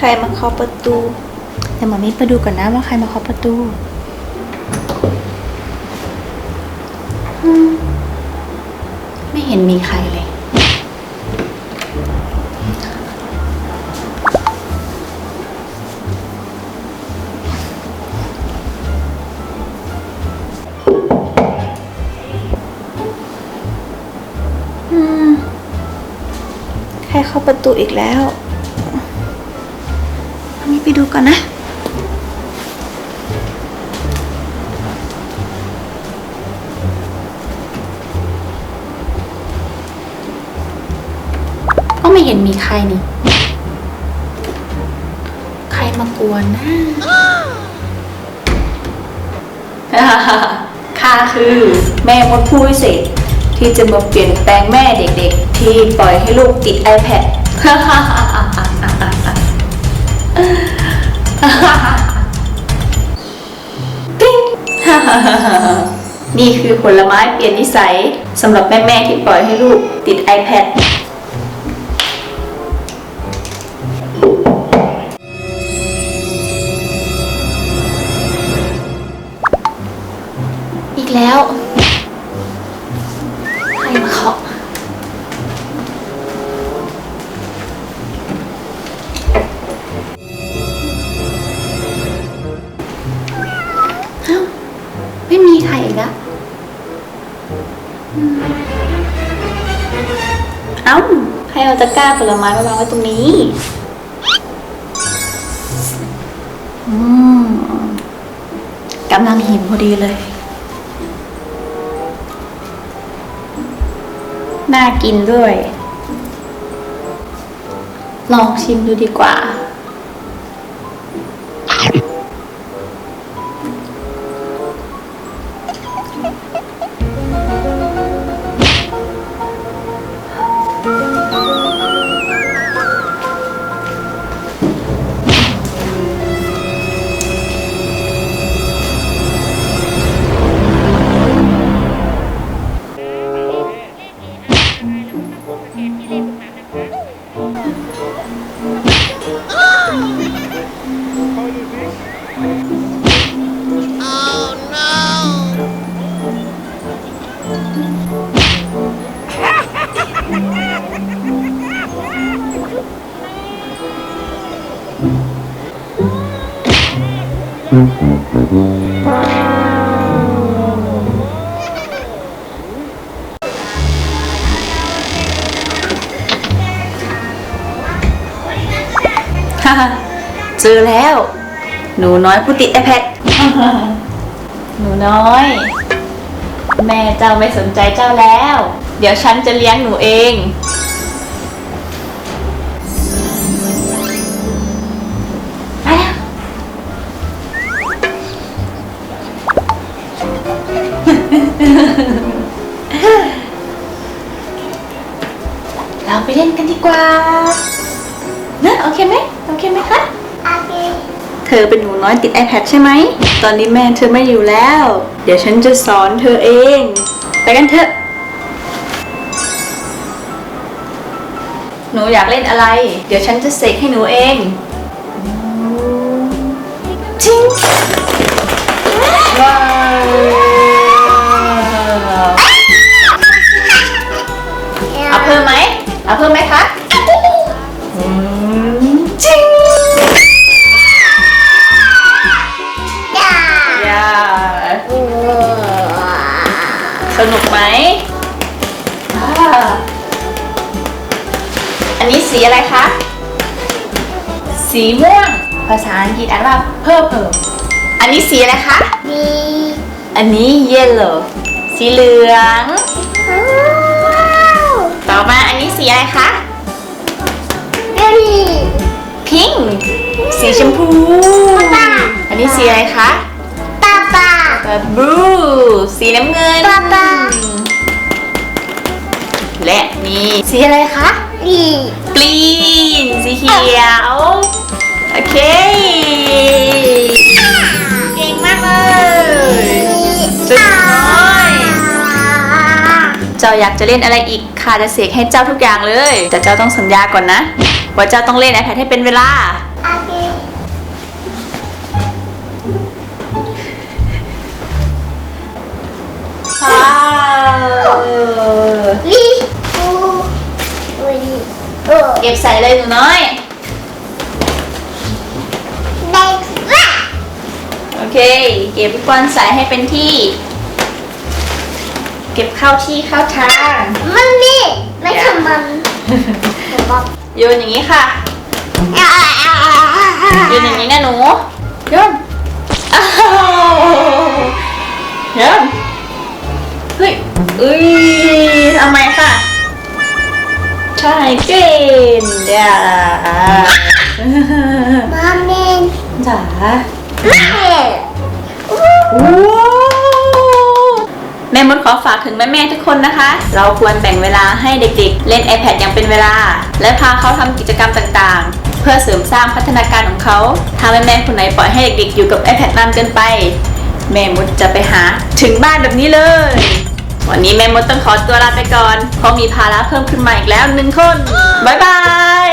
ใครมาเคาะประตูเดี๋ยวหมอมิไปดูก่อนนะว่าใครมาเคาะประตูไม่เห็นมีใครเลย ใครเข้าประตูอีกแล้ว ดูก่อนนะ ก็ไม่เห็นมีใครนี่ ใครมากวนนะข้าคือแม่มดผู้วิเศษ ที่จะมาเปลี่ยนแปลงแม่เด็กๆ ที่ปล่อยให้ลูกติด iPad ปิ๊ง นี่คือผลไม้เปลี่ยนนิสัยสำหรับแม่ ๆ ที่ปล่อยให้ลูกติด iPad อีกแล้ว เอ้าใครเอาตะกร้าผลไม้มาวางไว้ตรงนี้ อืมกำลังหิวพอดีเลย น่ากินด้วย ลองชิมดูดีกว่า เจอแล้ว หนูน้อยผู้ติด iPad หนูน้อย แม่เจ้าไม่สนใจเจ้าแล้ว เดี๋ยวฉันจะเลี้ยงหนูเอง เราไปเล่นกันดีกว่านะโอเคไหมโอเคไหมคะเธอเป็นหนูน้อยติด iPad ใช่ไหม ตอนนี้แม่เธอไม่อยู่แล้ว เดี๋ยวฉันจะสอนเธอเอง ไปกันเถอะ หนูอยากเล่นอะไร เดี๋ยวฉันจะเสกให้หนูเองทิ้งว้าว สีอะไรคะ สีม่วง ภาษาอังกฤษอ่านว่า purple อันนี้สีอะไรคะอันนี้ yellow สีเหลืองต่อมาอันนี้สีอะไรคะ pink สีชมพูอันนี้สีอะไรคะบลูสีน้ำเงินและนี่ สีอะไรคะ กรีนสีเขียว โอเค เก่งมากเลยจุดน้อย เจ้าอยากจะเล่นอะไรอีกค่ะจะเสกให้เจ้าทุกอย่างเลย แต่เจ้าต้องสัญญาก่อนนะ ว่าเจ้าต้องเล่น iPad ให้เป็นเวลา ใส่เลยหนูน้อยเด็กว่าโอเค เก็บลูกบอลใส่ให้เป็นที่ เก็บเข้าที่เข้าทาง มันนี่ไม่ทำมันบอกโยนอย่างนี้ค่ะ โยนอย่างนี้นะหนู โยนอ้าวโยนเฮ้ยอุ้ยทำไมค่ะ ใช่เก่งเดี๋ยวมาเมนจ๋ามาเมนแม่มดขอฝากถึงแม่ๆทุกคนนะคะ เราควรแบ่งเวลาให้เด็กๆ เล่น iPad อย่างเป็นเวลา และพาเขาทำกิจกรรมต่างๆ เพื่อเสริมสร้างพัฒนาการของเขา ถ้าแม่ๆคนไหนปล่อยให้เด็กๆ อยู่กับ iPad นานเกินไป แม่มดจะไปหาถึงบ้านแบบนี้เลย วันนี้แม่มดต้องขอตัวลาไปก่อนเพราะมีภาระเพิ่มขึ้นมาอีกแล้วหนึ่งคน บ๊ายบาย